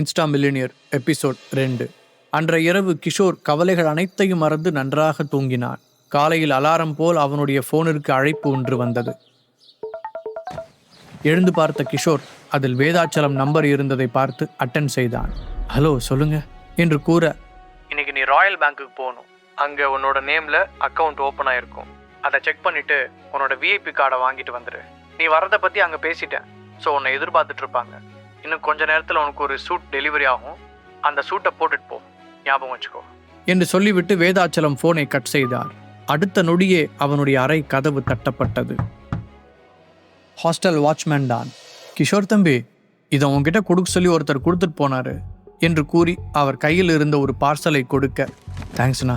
Insta millionaire episode ரெண்டு. அன்றைய இரவு கிஷோர் கவலைகள் அனைத்தையும் மறந்து நன்றாக தூங்கினான். காலையில் அலாரம் போல் அவனுடைய போனிற்கு அழைப்பு ஒன்று வந்தது. எழுந்து பார்த்த கிஷோர் அதில் வேதாச்சலம் நம்பர் இருந்ததை பார்த்து அட்டன் செய்தான். ஹலோ சொல்லுங்க என்று கூற இன்னைக்கு நீ ராயல் பேங்க்குக்கு போகணும். அங்கே உன்னோட நேமில் அக்கவுண்ட் ஓப்பன் ஆயிருக்கும். அதை செக் பண்ணிவிட்டு உன்னோட விஐபி கார்டை வாங்கிட்டு வந்துடு நீ வரதை பற்றி அங்கே பேசிட்டேன். ஸோ உன்னை எதிர்பார்த்துட்டு இருப்பாங்க இன்னும் கொஞ்ச நேரத்தில் உனக்கு ஒரு சூட் டெலிவரி ஆகும். அந்த சூட்டை போட்டுட்டு போ. ஞாபகம் வச்சுக்கோ. என்று சொல்லிவிட்டு வேதாச்சலம் போனை கட் செய்தார். அடுத்த நொடியே அவனுடைய அறை கதவு தட்டப்பட்டது. ஹாஸ்டல் வாட்ச்மேன் தான். கிஷோர் தம்பி இதை உன்கிட்ட கொடுக்க சொல்லி ஒருத்தர் கொடுத்துட்டு போனாரு என்று கூறி அவர் கையில் இருந்த ஒரு பார்சலை கொடுக்க. தேங்க்ஸ்ண்ணா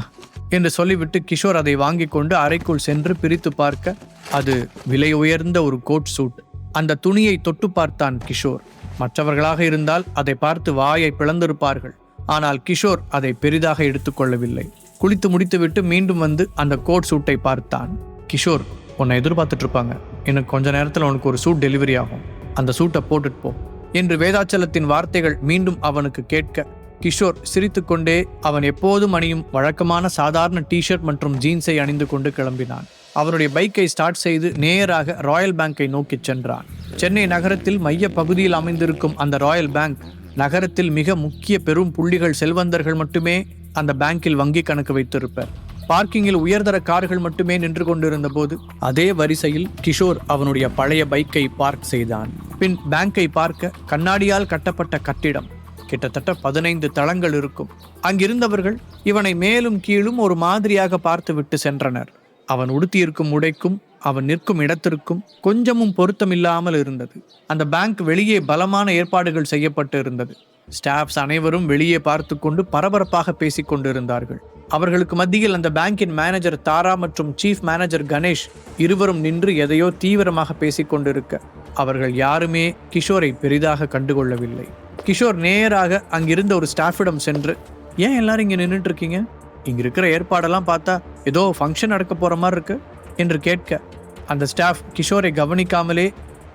என்று சொல்லிவிட்டு கிஷோர் அதை வாங்கி கொண்டு அறைக்குள் சென்று பிரித்து பார்க்க அது விலை உயர்ந்த ஒரு கோட் சூட். அந்த துணியை தொட்டு பார்த்தான் கிஷோர். மற்றவர்களாக இருந்தால் அதை பார்த்து வாயை பிளந்திருப்பார்கள். ஆனால் கிஷோர் அதை பெரிதாக எடுத்துக்கொள்ளவில்லை குளித்து முடித்துவிட்டு மீண்டும் வந்து அந்த கோட் சூட்டை பார்த்தான். கிஷோர் உன்னை எதிர்பார்த்துட்டு இருப்பாங்க. எனக்கு கொஞ்ச நேரத்தில் உனக்கு ஒரு சூட் டெலிவரி ஆகும். அந்த சூட்டை போட்டுட்டு போ. என்று வேதாச்சலத்தின் வார்த்தைகள் மீண்டும் அவனுக்கு கேட்க கிஷோர் சிரித்துக்கொண்டே அவன் எப்போதும் அணியும் வழக்கமான சாதாரண டிஷர்ட் மற்றும் ஜீன்ஸை அணிந்து கொண்டு கிளம்பினான். அவனுடைய பைக்கை ஸ்டார்ட் செய்து நேராக ராயல் பேங்கை நோக்கிச் சென்றான். சென்னை நகரத்தில் மைய பகுதியில் அமைந்திருக்கும் அந்த ராயல் பேங்க் நகரத்தில் மிக முக்கிய பெரும் புள்ளிகள் செல்வந்தர்கள் மட்டுமே அந்த பேங்கில் வங்கி கணக்கு வைத்திருப்பர். பார்க்கிங்கில் உயர்தர கார்கள் மட்டுமே நின்று கொண்டிருந்த போது அதே வரிசையில் கிஷோர் அவனுடைய பழைய பைக்கை பார்க் செய்தான். பின் பேங்கை பார்க்க கண்ணாடியால் கட்டப்பட்ட கட்டிடம் கிட்டத்தட்ட பதினைந்து தளங்கள் இருக்கும். அங்கிருந்தவர்கள் இவனை மேலும் கீழும் ஒரு மாதிரியாக பார்த்துவிட்டு சென்றனர். அவன் உடுத்தியிருக்கும் உடைக்கும் அவன் நிற்கும் இடத்திற்கும் கொஞ்சமும் பொருத்தமில்லாமல் இருந்தது. அந்த பேங்க் வெளியே பலமான ஏற்பாடுகள் செய்யப்பட்டு இருந்தது. ஸ்டாஃப்ஸ் அனைவரும் வெளியே பார்த்து கொண்டு பரபரப்பாக பேசிக் கொண்டிருந்தார்கள். அவர்களுக்கு மத்தியில் அந்த பேங்கின் மேனேஜர் தாரா மற்றும் சீஃப் மேனேஜர் கணேஷ் இருவரும் நின்று எதையோ தீவிரமாக பேசிக் கொண்டிருக்க அவர்கள் யாருமே கிஷோரை பெரிதாக கண்டுகொள்ளவில்லை. கிஷோர் நேராக அங்கிருந்த ஒரு ஸ்டாஃபிடம் சென்று ஏன் எல்லாரும் இங்கே நின்றுட்டு இருக்கீங்க இங்கே இருக்கிற ஏற்பாடெல்லாம் பார்த்தா ஏதோ ஃபங்க்ஷன் நடக்க போகிற மாதிரி இருக்கு என்று கேட்க அந்த ஸ்டாஃப் கிஷோரை கவனிக்காமலே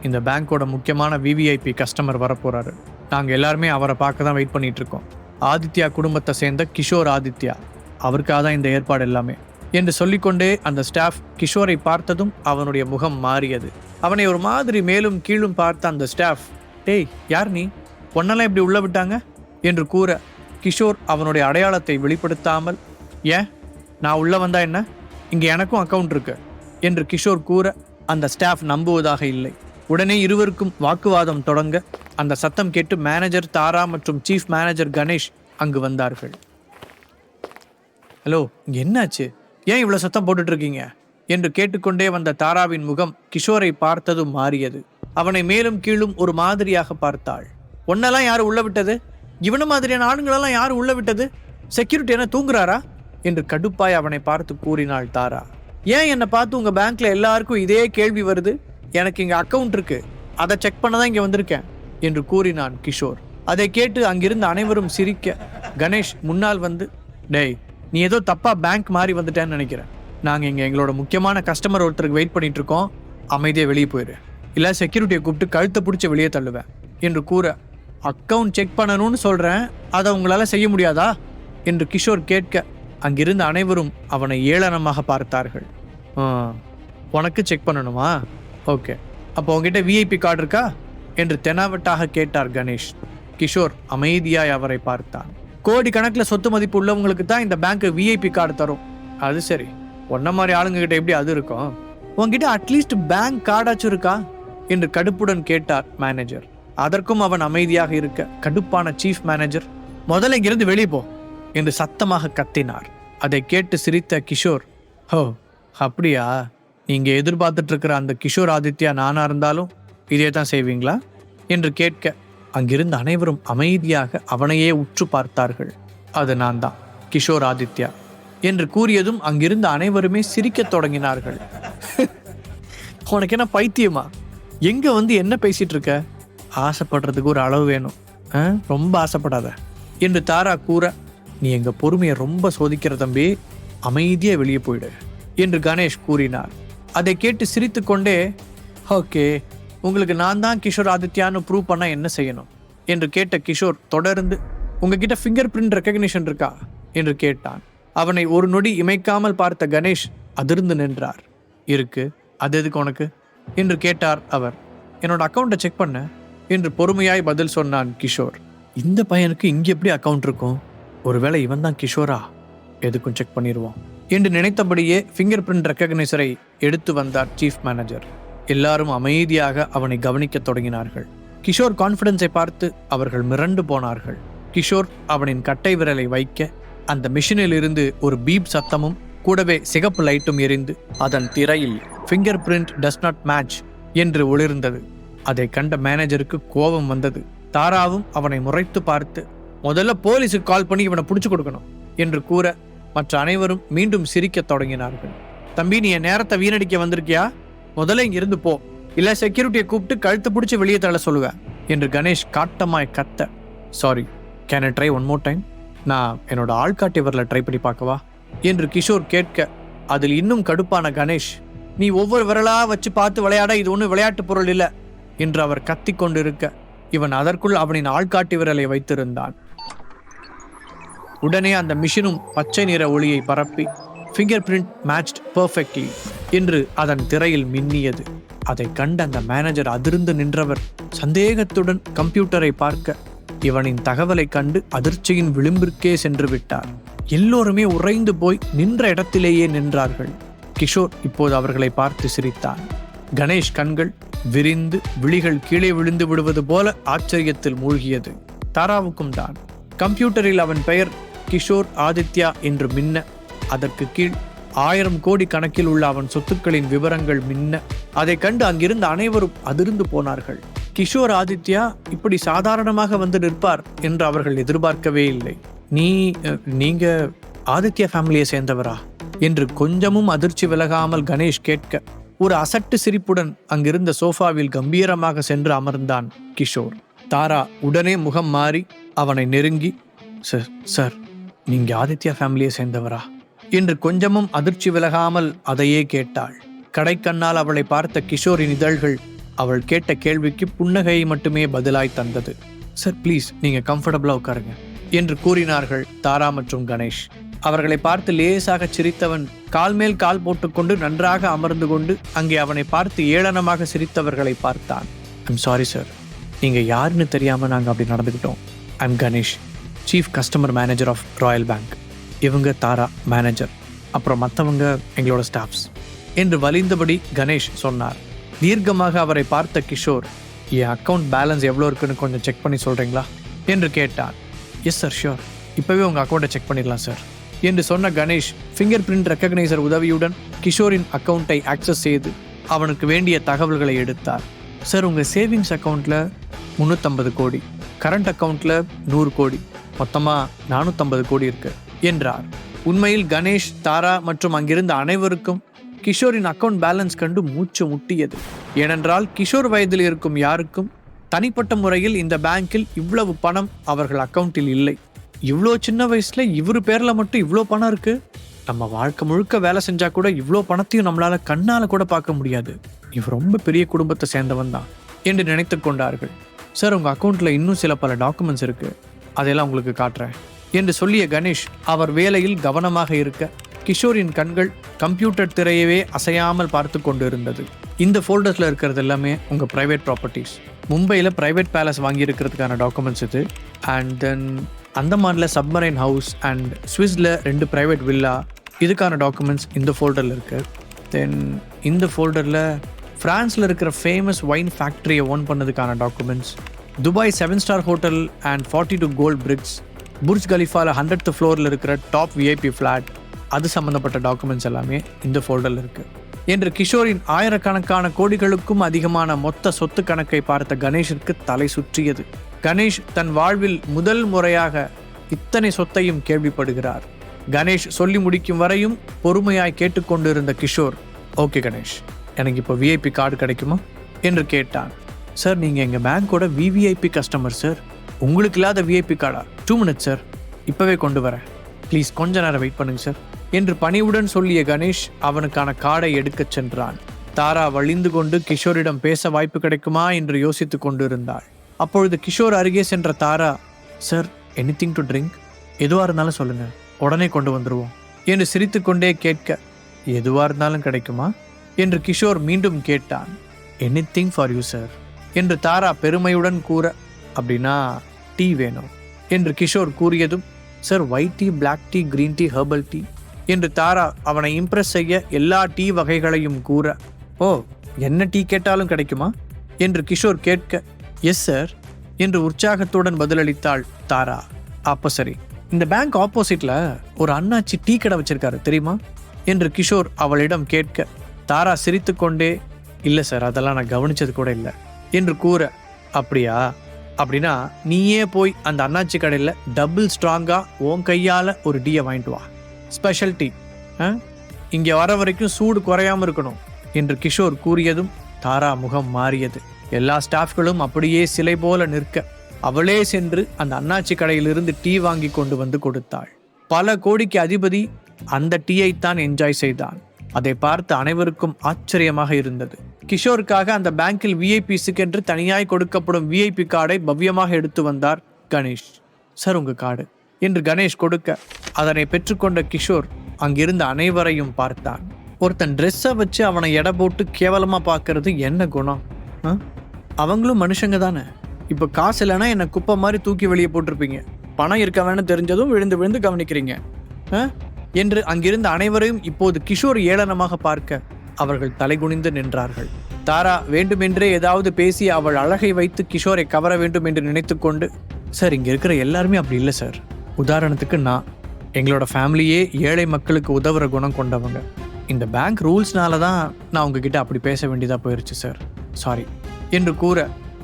இந்த பேங்க்கோட முக்கியமான விவிஐபி கஸ்டமர் வரப்போகிறாரு நாங்கள் எல்லாருமே அவரை பார்க்க தான் வெயிட் பண்ணிட்டு இருக்கோம் ஆதித்யா குடும்பத்தை சேர்ந்த கிஷோர் ஆதித்யா அவருக்காக தான் இந்த ஏற்பாடு எல்லாமே என்று சொல்லிக்கொண்டே அந்த ஸ்டாஃப் கிஷோரை பார்த்ததும் அவனுடைய முகம் மாறியது. அவனை ஒரு மாதிரி மேலும் கீழும் பார்த்த அந்த ஸ்டாஃப் டேய் யார் நீ? பொண்ணெல்லாம் இப்படி உள்ள விட்டாங்க? என்று கூற கிஷோர் அவனுடைய அடையாளத்தை வெளிப்படுத்தாமல் ஏன்? நான் உள்ள வந்தா என்ன? இங்கே எனக்கும் அக்கவுண்ட் இருக்கு என்று கிஷோர் கூற அந்த ஸ்டாஃப் நம்புவதாக இல்லை. உடனே இருவருக்கும் வாக்குவாதம் தொடங்க அந்த சத்தம் கேட்டு மேனேஜர் தாரா மற்றும் சீஃப் மேனேஜர் கணேஷ் அங்கு வந்தார்கள். ஹலோ இங்கே என்னாச்சு? ஏன் இவ்வளோ சத்தம் போட்டுட்ருக்கீங்க? என்று கேட்டுக்கொண்டே வந்த தாராவின் முகம் கிஷோரை பார்த்ததும் மாறியது. அவனை மேலும் கீழும் ஒரு மாதிரியாக பார்த்தாள். ஒன்னெல்லாம் யார் உள்ள விட்டது? இவன மாதிரியான ஆளுங்களெல்லாம் யார் உள்ள விட்டது? செக்யூரிட்டி என்ன தூங்குறாரா? என்று கடுப்பாய் அவனை பார்த்து கூறினாள் தாரா. ஏன் என்னை பார்த்து உங்கள் பேங்க்ல எல்லாருக்கும் இதே கேள்வி வருது? எனக்கு இங்கே அக்கவுண்ட் இருக்கு. அதை செக் பண்ண தான் இங்கே வந்திருக்கேன் என்று கூறினான் கிஷோர். அதை கேட்டு அங்கிருந்த அனைவரும் சிரிக்க. கணேஷ் முன்னால் வந்து டேய் நீ ஏதோ தப்பாக பேங்க் மாறி வந்துட்டேன்னு நினைக்கிறேன். நாங்கள் இங்கே எங்களோட முக்கியமான கஸ்டமர் ஒருத்தருக்கு வெயிட் பண்ணிட்டு இருக்கோம். அமைதியாக வெளியே போயிரு. இல்லை செக்யூரிட்டியை கூப்பிட்டு கழுத்தை பிடிச்சி வெளியே தள்ளுவேன் என்று கூற அக்கவுண்ட் செக் பண்ணணும்னு சொல்கிறேன் அதை உங்களால் செய்ய முடியாதா? என்று கிஷோர் கேட்க அங்கிருந்த அனைவரும் அவனை ஏளனமாக பார்த்தார்கள். உனக்கு செக் பண்ணணுமா? ஓகே. அப்போ உங்ககிட்ட விஐபி கார்டு இருக்கா? என்று தெனாவட்டாக கேட்டார் கணேஷ். கிஷோர் அமைதியாய் அவரை பார்த்தான். கோடி கணக்கில் சொத்து மதிப்பு உள்ளவங்களுக்கு தான் இந்த பேங்க் விஐபி கார்டு தரும். அது சரி. ஒன்ன மாதிரி ஆளுங்ககிட்ட எப்படி அது இருக்கும்? உங்ககிட்ட அட்லீஸ்ட் பேங்க் கார்டாச்சும் இருக்கா? என்று கடுப்புடன் கேட்டார் மேனேஜர் அதற்கும் அவன் அமைதியாக இருக்க கடுப்பான சீஃப் மேனேஜர் முதல்ல இங்கிருந்து வெளியே போ என்று சத்தமாக கத்தினார். அதை கேட்டு சிரித்த கிஷோர் ஹோ அப்படியா? நீங்க எதிர்பார்த்துட்டு இருக்கிற அந்த கிஷோர் ஆதித்யா நானா இருந்தாலும் இதே தான் செய்வீங்களா? என்று கேட்க அங்கிருந்த அனைவரும் அமைதியாக அவனையே உற்று பார்த்தார்கள். அது நான் தான் கிஷோர் ஆதித்யா என்று கூறியதும் அங்கிருந்த அனைவருமே சிரிக்கத் தொடங்கினார்கள். உனக்கு என்ன பைத்தியமா? எங்க வந்து என்ன பேசிட்டு இருக்க ஆசைப்படுறதுக்கு ஒரு அளவு வேணும். ஆ? ரொம்ப ஆசைப்படாத. என்று தாரா கூற நீ எங்கள் பொறுமையை ரொம்ப சோதிக்கிற தம்பி அமைதியாக வெளியே போயிடு என்று கணேஷ் கூறினார். அதை கேட்டு சிரித்துக்கொண்டே ஓகே உங்களுக்கு நான் தான் கிஷோர் ஆதித்யான்னு ப்ரூவ் பண்ண என்ன செய்யணும்? என்று கேட்ட கிஷோர் தொடர்ந்து உங்ககிட்ட ஃபிங்கர் பிரிண்ட் ரெக்கக்னிஷன் இருக்கா? என்று கேட்டான். அவனை ஒரு நொடி இமைக்காமல் பார்த்த கணேஷ் அதிர்ந்து நின்றார். இருக்கு. அது எதுக்கு உனக்கு? என்று கேட்டார் அவர். என்னோட அக்கௌண்ட்டை செக் பண்ண. என்று பொறுமையாய் பதில் சொன்னான் கிஷோர். இந்த பையனுக்கு இங்க எப்படி அக்கவுண்ட் இருக்கும்? ஒருவேளை இவன் தான் கிஷோரா? எதுக்கும் செக் பண்ணிடுவோம் என்று நினைத்தபடியே ஃபிங்கர் பிரிண்ட் ரெக்கக்னைசரை எடுத்து வந்தார் சீஃப் மேனேஜர் எல்லாரும் அமைதியாக அவனை கவனிக்கத் தொடங்கினார்கள். கிஷோர் கான்ஃபிடன்ஸை பார்த்து அவர்கள் மிரண்டு போனார்கள். கிஷோர் அவனின் கட்டை விரலை வைக்க அந்த மிஷினில் இருந்து ஒரு பீப் சத்தமும் கூடவே சிகப்பு லைட்டும் எரிந்து அதன் திரையில் finger print does not match என்று ஒளிர்ந்தது. அதை கண்ட மேனேஜருக்கு கோபம் வந்தது. தாராவும் அவனை முறைத்து பார்த்து முதல்ல போலீஸுக்கு கால் பண்ணி இவனை பிடிச்சு கொடுக்கணும் என்று கூற மற்ற அனைவரும் மீண்டும் சிரிக்க தொடங்கினார்கள். தம்பி நீ என் நேரத்தை வீணடிக்க வந்திருக்கியா? முதல்ல இங்கிருந்து போ. இல்ல செக்யூரிட்டியை கூப்பிட்டு கழுத்து பிடிச்சி வெளியே தள்ள சொல்லுவேன் என்று கணேஷ் காட்டமாய் கத்த. Sorry can I try one more time நான் என்னோட ஆள்காட்டி வரல ட்ரை பண்ணி பார்க்கவா? என்று கிஷோர் கேட்க அதில் இன்னும் கடுப்பான கணேஷ் நீ ஒவ்வொரு விரலா வச்சு பார்த்து விளையாட இது ஒன்றும் விளையாட்டு பொருள் இல்லை. என்று அவர் கத்திக் கொண்டிருக்க இவன் அதற்குள் அவனின் ஆள்காட்டி விரலை வைத்திருந்தான். உடனே அந்த மிஷினும் பச்சை நிற ஒளியை பரப்பி ஃபிங்கர் பிரிண்ட் மேட்ச்ட் பர்ஃபெக்ட்லி என்று அதன் திரையில் மின்னியது. அதை கண்ட அந்த மேனேஜர் அதிர்ந்து நின்றவர் சந்தேகத்துடன் கம்ப்யூட்டரை பார்க்க இவனின் தகவலை கண்டு அதிர்ச்சியின் விளிம்பிற்கே சென்று விட்டார். எல்லோருமே உறைந்து போய் நின்ற இடத்திலேயே நின்றார்கள். கிஷோர் இப்போது அவர்களை பார்த்து சிரித்தான். கணேஷ் கண்கள் விரிந்து விழிகள் கீழே விழுந்து விடுவது போல ஆச்சரியத்தில் மூழ்கியது. தாராவுக்கும் தான். கம்ப்யூட்டரில் அவன் பெயர் கிஷோர் ஆதித்யா என்று மின்ன. அதற்கு கீழ் ஆயிரம் கோடி கணக்கில் உள்ள அவன் சொத்துக்களின் விவரங்கள் மின்ன. அதை கண்டு அங்கிருந்த அனைவரும் அதிர்ந்து போனார்கள். கிஷோர் ஆதித்யா இப்படி சாதாரணமாக வந்து நிற்பார் என்று அவர்கள் எதிர்பார்க்கவே இல்லை. நீ நீங்க ஆதித்யா ஃபேமிலியை சேர்ந்தவரா? என்று கொஞ்சமும் அதிர்ச்சி விலகாமல் கணேஷ் கேட்க ஒரு அசட்டு சிரிப்புடன் அங்கிருந்த சோஃபாவில் கம்பீரமாக சென்று அமர்ந்தான் கிஷோர். தாரா உடனே முகம் மாறி அவனை நெருங்கி சார் சார் நீங்க ஆதித்யா ஃபேமிலியை சேர்ந்தவரா? என்று கொஞ்சமும் அதிர்ச்சி விலகாமல் அதையே கேட்டாள். கடைக்கண்ணால் அவளை பார்த்த கிஷோரின் இதழ்கள் அவள் கேட்ட கேள்விக்கு புன்னகையை மட்டுமே பதிலாய் தந்தது. சார் ப்ளீஸ் நீங்க கம்ஃபர்டபுளா உட்காருங்க என்று கூறினார்கள் தாரா மற்றும் கணேஷ். அவர்களை பார்த்து லேசாக சிரித்தவன் கால் மேல் கால் போட்டுக்கொண்டு நன்றாக அமர்ந்து கொண்டு அங்கே அவனை பார்த்து ஏளனமாக சிரித்தவர்களை பார்த்தான். ஐம் சாரி சார் நீங்கள் யாருன்னு தெரியாமல் நாங்கள் அப்படி நடந்துக்கிட்டோம். I'm Ganesh chief customer manager of Royal Bank இவங்க தாரா மேனேஜர் அப்புறம் மற்றவங்க எங்களோட ஸ்டாஃப்ஸ் என்று வலிந்தபடி கணேஷ் சொன்னார். தீர்க்கமாக அவரை பார்த்த கிஷோர் என் அக்கௌண்ட் பேலன்ஸ் எவ்வளோ இருக்குன்னு கொஞ்சம் செக் பண்ணி சொல்கிறீங்களா என்று கேட்டான். எஸ் சார் ஷியோர் இப்போவே உங்கள் அக்கௌண்ட்டை செக் பண்ணிடலாம் சார் என்று சொன்ன கணேஷ் ஃபிங்கர் பிரிண்ட் ரெக்கக்னைசர் உதவியுடன் கிஷோரின் அக்கௌண்ட்டை ஆக்சஸ் செய்து அவனுக்கு வேண்டிய தகவல்களை எடுத்தார். சார் உங்கள் சேவிங்ஸ் அக்கௌண்ட்டில் முந்நூற்றம்பது கோடி கரண்ட் அக்கௌண்ட்டில் நூறு கோடி மொத்தமாக நானூற்றம்பது கோடி இருக்கு என்றார். உண்மையில் கணேஷ் தாரா மற்றும் அங்கிருந்த அனைவருக்கும் கிஷோரின் அக்கவுண்ட் பேலன்ஸ் கண்டு மூச்சு முட்டியது. ஏனென்றால் கிஷோர் வயதில் இருக்கும் யாருக்கும் தனிப்பட்ட முறையில் இந்த பேங்கில் இவ்வளவு பணம் அவர்கள் அக்கௌண்ட்டில் இல்லை. இவ்வளோ சின்ன வயசில் இவர் பேரில் மட்டும் இவ்வளோ பணம் இருக்குது நம்ம வாழ்க்கை முழுக்க வேலை செஞ்சால் கூட இவ்வளோ பணத்தையும் நம்மளால் கண்ணால் கூட பார்க்க முடியாது. இவர் ரொம்ப பெரிய குடும்பத்தை சேர்ந்தவன் தான் என்று நினைத்து கொண்டார்கள். சார் உங்கள் அக்கௌண்ட்டில் இன்னும் சில பல டாக்குமெண்ட்ஸ் இருக்குது அதையெல்லாம் உங்களுக்கு காட்டுறேன் என்று சொல்லிய கணேஷ் அவர் வேலையில் கவனமாக இருக்க கிஷோரின் கண்கள் கம்ப்யூட்டர் திரையவே அசையாமல் பார்த்து கொண்டு இருந்தது இந்த ஃபோல்டர்ஸில் இருக்கிறது எல்லாமே உங்கள் ப்ரைவேட் ப்ராப்பர்ட்டிஸ் மும்பையில் ப்ரைவேட் பேலஸ் வாங்கியிருக்கிறதுக்கான டாக்குமெண்ட்ஸ் இது. அண்ட் தென் அந்தமானில் சப்மரைன் ஹவுஸ் அண்ட் ஸ்விஸ்ல ரெண்டு ப்ரைவேட் வில்லா இதுக்கான டாக்குமெண்ட்ஸ் இந்த ஃபோல்டரில் இருக்குது தென் இந்த ஃபோல்டரில் ஃப்ரான்ஸில் இருக்கிற ஃபேமஸ் ஒயின் ஃபேக்ட்ரியை own பண்ணதுக்கான documents Dubai seven star hotel and forty two gold bricks Burj கலிஃபாவில் hundred ஃப்ளோரில் இருக்கிற டாப் விஐபி ஃப்ளாட் அது சம்மந்தப்பட்ட டாக்குமெண்ட்ஸ் எல்லாமே இந்த ஃபோல்டரில் இருக்குது என்று கிஷோரின் ஆயிரக்கணக்கான கோடிகளுக்கும் அதிகமான மொத்த சொத்து கணக்கை பார்த்த கணேஷிற்கு தலை சுற்றியது. கணேஷ் தன் வாழ்வில் முதல் முறையாக இத்தனை சொத்தையும் கேள்விப்படுகிறார். கணேஷ் சொல்லி முடிக்கும் வரையும் பொறுமையாய் கேட்டுக்கொண்டிருந்த கிஷோர் ஓகே கணேஷ் எனக்கு இப்போ விஐபி கார்டு கிடைக்குமா? என்று கேட்டான். சார் நீங்கள் எங்கள் பேங்க்கோட விவிஐபி கஸ்டமர் சார். உங்களுக்கு இல்லாத விஐபி கார்டா டூ மினிட்ஸ் சார். இப்போவே கொண்டு வரேன். ப்ளீஸ் கொஞ்ச நேரம் வெயிட் பண்ணுங்க சார். என்று பணிவுடன் சொல்லிய கணேஷ் அவனுக்கான கார்டை எடுக்கச் சென்றான். தாரா வழிந்து கொண்டு கிஷோரிடம் பேச வாய்ப்பு கிடைக்குமா என்று யோசித்துக் கொண்டிருந்தாள். அப்பொழுது கிஷோர் அருகே சென்ற Tara sir anything to drink எதுவாக இருந்தாலும் சொல்லுங்க. உடனே கொண்டு வந்துடுவோம் என்று சிரித்துக்கொண்டே கேட்க எதுவாக இருந்தாலும் கிடைக்குமா? என்று கிஷோர் மீண்டும் கேட்டான். எனிதிங் ஃபார் யூ சார் என்று தாரா பெருமையுடன் கூற அப்படின்னா டீ வேணும். என்று கிஷோர் கூறியதும் sir white tea black tea green tea herbal tea என்று தாரா அவனை இம்ப்ரெஸ் செய்ய எல்லா டீ வகைகளையும் கூற ஓ என்ன டீ கேட்டாலும் கிடைக்குமா? என்று கிஷோர் கேட்க எஸ் சார் என்று உற்சாகத்துடன் பதிலளித்தாள் தாரா. அப்போ சரி. இந்த பேங்க் ஆப்போசிட்ல ஒரு அண்ணாச்சி டீ கடை வச்சிருக்காரு தெரியுமா? என்று கிஷோர் அவளிடம் கேட்க தாரா சிரித்துக்கொண்டே இல்லை சார் அதெல்லாம் நான் கவனிச்சது கூட இல்லை. என்று கூற அப்படியா? அப்படின்னா நீயே போய் அந்த அண்ணாச்சி கடையில் டபுள் ஸ்ட்ராங்காக உன் கையால் ஒரு டீயை வாங்கிட்டு வா. Special tea. இங்கே வர வரைக்கும் சூடு குறையாம இருக்கணும். என்று கிஷோர் கூறியதும் தாரா முகம் மாறியது. எல்லா ஸ்டாஃப்களும் அப்படியே சிலை போல நிற்க அவளே சென்று அந்த அண்ணாச்சி கடையிலிருந்து டீ வாங்கி கொண்டு வந்து கொடுத்தாள். பல கோடிக்கு அதிபதி அந்த டீயைத்தான் என்ஜாய் செய்தான். அதை பார்த்து அனைவருக்கும் ஆச்சரியமாக இருந்தது. கிஷோருக்காக அந்த பேங்கில் விஐபிஸுக்கு என்று தனியாய் கொடுக்கப்படும் விஐபி கார்டை பவ்யமாக எடுத்து வந்தார் கணேஷ். சார் உங்க கார்டு என்று கணேஷ் கொடுக்க அதனை பெற்றுக்கொண்ட கிஷோர் அங்கிருந்த அனைவரையும் பார்த்தான். ஒருத்தன் ட்ரெஸ்ஸை வச்சு அவனை எடை போட்டு கேவலமா பார்க்கறது என்ன குணம்? ஆ? அவங்களும் மனுஷங்க தானே? இப்போ காசு இல்லைன்னா என்னை குப்பை மாதிரி தூக்கி வெளியே போட்டிருப்பீங்க. பணம் இருக்க வேணும் தெரிஞ்சதும் விழுந்து விழுந்து கவனிக்கிறீங்க. ஆ? என்று அங்கிருந்த அனைவரையும் இப்போது கிஷோர் ஏளனமாக பார்க்க அவர்கள் தலைகுனிந்து நின்றார்கள். தாரா வேண்டுமென்றே ஏதாவது பேசி அவள் அழகை வைத்து கிஷோரை கவர வேண்டும் என்று நினைத்துக்கொண்டு சார் இங்கே இருக்கிற எல்லாருமே அப்படி இல்லை சார். உதாரணத்துக்கு நான். எங்களோட ஃபேமிலியே ஏழை மக்களுக்கு உதவுற குணம் கொண்டவங்க. இந்த பேங்க் ரூல்ஸ்னால தான் நான் உங்ககிட்ட அப்படி பேச வேண்டியதாக போயிருச்சு சார். சாரி. என்று கூற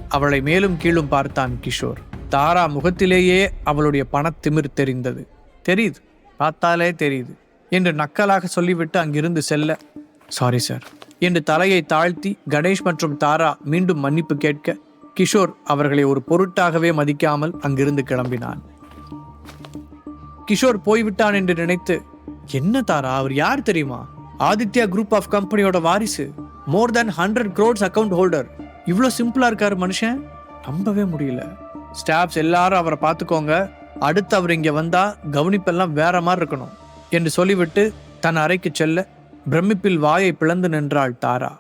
அவளை மேலும் கீழும் பார்த்தான் கிஷோர். தாரா முகத்திலேயே அவளுடைய பணத்திமிர் தெரிந்தது. தெரியுது பார்த்தாலே தெரியுது என்று நக்கலாக சொல்லிவிட்டு அங்கிருந்து செல்ல சாரி சார் என்று தலையை தாழ்த்தி கணேஷ் மற்றும் தாரா மீண்டும் மன்னிப்பு கேட்க கிஷோர் அவர்களை ஒரு பொருட்டாகவே மதிக்காமல் அங்கிருந்து கிளம்பினான். கிஷோர் போய்விட்டான் என்று நினைத்து என்ன தாரா அவர் யார் தெரியுமா? ஆதித்யா குரூப் ஆஃப் கம்பெனியோட வாரிசு more then hundred crores account holder இவ்வளோ சிம்பிளாக இருக்கார் மனுஷன்? நம்பவே முடியல. ஸ்டாஃப்ஸ் எல்லாரும் அவரை பார்த்துக்கோங்க. அடுத்து அவர் இங்கே வந்தால் கவனிப்பெல்லாம் வேற மாதிரி இருக்கணும் என்று சொல்லிவிட்டு தன் அறைக்கு செல்ல பிரமிப்பில் வாயை பிளந்து நின்றாள் தாரா.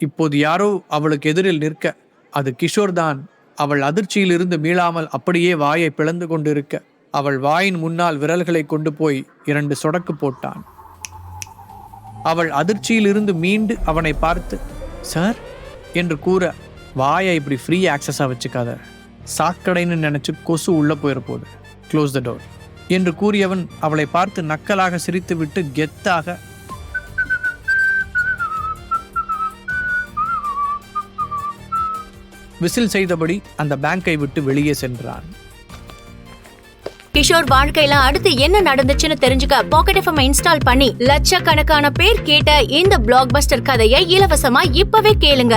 இப்போது யாரோ அவளுக்கு எதிரில் நிற்க அது கிஷோர் தான். அவள் அதிர்ச்சியிலிருந்து மீளாமல் அப்படியே வாயை பிளந்து கொண்டிருக்க அவள் வாயின் முன்னால் விரல்களை கொண்டு போய் இரண்டு சொடக்கு போட்டான். அவள் அதிர்ச்சியிலிருந்து மீண்டு அவனை பார்த்து சார் என்று கூற வாயை இப்படி ஃப்ரீ ஆக்சஸாக வச்சுக்காத. சாக்கடைன்னு நினைச்சு கொசு உள்ள போயிருப்போது க்ளோஸ் த டோர் என்று கூறியவன் அவளை பார்த்து நக்கலாக சிரித்துவிட்டு கெத்தாக. விசில் செய்தபடி அந்த பேங்கை விட்டு வெளியே சென்றான். கிஷோர் வாழ்க்கையில அடுத்து என்ன நடந்துச்சுன்னு தெரிஞ்சுக்க பாக்கெட் எஃப்எம் இன்ஸ்டால் பண்ணி லட்சக்கணக்கான பேர் கேட்ட இந்த பிளாக் பஸ்டர் கதையை இலவசமா இப்பவே கேளுங்க.